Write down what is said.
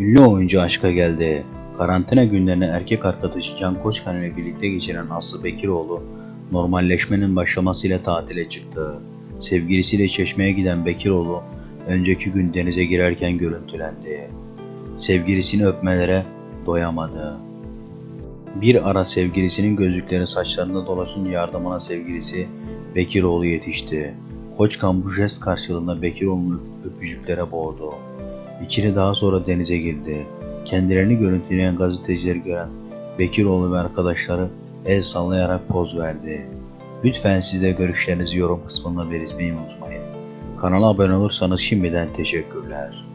Ünlü oyuncu aşka geldi. Karantina günlerini erkek arkadaşı Can Koçkan ile birlikte geçiren Aslı Bekiroğlu, normalleşmenin başlamasıyla tatile çıktı. Sevgilisiyle çeşmeye giden Bekiroğlu, önceki gün denize girerken görüntülendi. Sevgilisini öpmelere doyamadı. Bir ara sevgilisinin gözlükleri saçlarında dolaşınca yardımına sevgilisi Bekiroğlu yetişti. Koçkan bu jest karşılığında Bekiroğlu'nu öp- öpücüklere boğdu. İkili daha sonra denize girdi. Kendilerini görüntüleyen gazetecileri gören Bekiroğlu ve arkadaşları el sallayarak poz verdi. Lütfen siz de görüşlerinizi yorum kısmında belirtmeyi unutmayın. Kanala abone olursanız şimdiden teşekkürler.